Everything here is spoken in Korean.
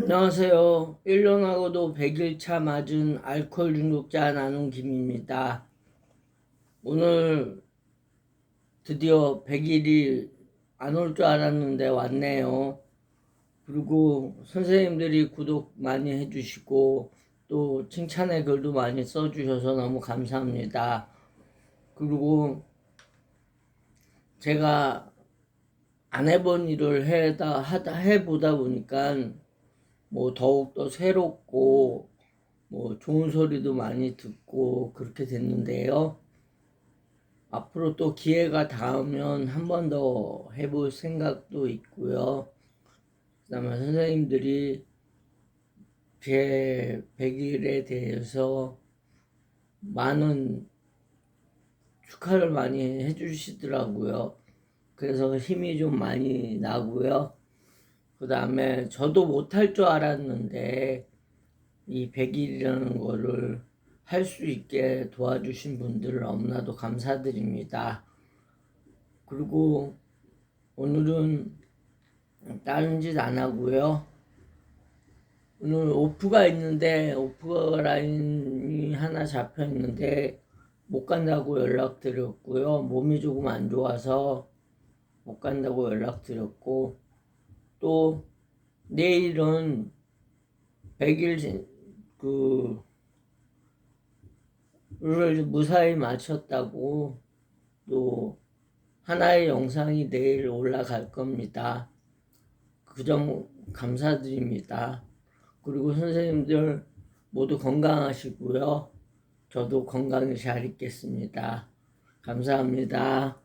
안녕하세요. 1년하고도 100일차 맞은 알코올 중독자 나눔 김입니다. 오늘 드디어 100일이 안 올 줄 알았는데 왔네요. 그리고 선생님들이 구독 많이 해주시고 또 칭찬의 글도 많이 써주셔서 너무 감사합니다. 그리고 제가 안 해본 일을 해다 하다 해보다 보니까 뭐 더욱더 새롭고 뭐 좋은 소리도 많이 듣고 그렇게 됐는데요. 앞으로 또 기회가 닿으면 한 번 더 해볼 생각도 있고요. 그다음에 선생님들이 제 100일에 대해서 많은 축하를 많이 해주시더라고요. 그래서 힘이 좀 많이 나고요. 그 다음에 저도 못할 줄 알았는데 이 100일이라는 거를 할 수 있게 도와주신 분들 너무나도 감사드립니다. 그리고 오늘은 다른 짓 안 하고요. 오늘 오프가 있는데 오프 라인이 하나 잡혀 있는데 못 간다고 연락드렸고요. 몸이 조금 안 좋아서 못 간다고 연락드렸고 또 내일은 100일 그를 무사히 마쳤다고 또 하나의 영상이 내일 올라갈 겁니다. 그 점 감사드립니다. 그리고 선생님들 모두 건강하시고요. 저도 건강히 잘 있겠습니다. 감사합니다.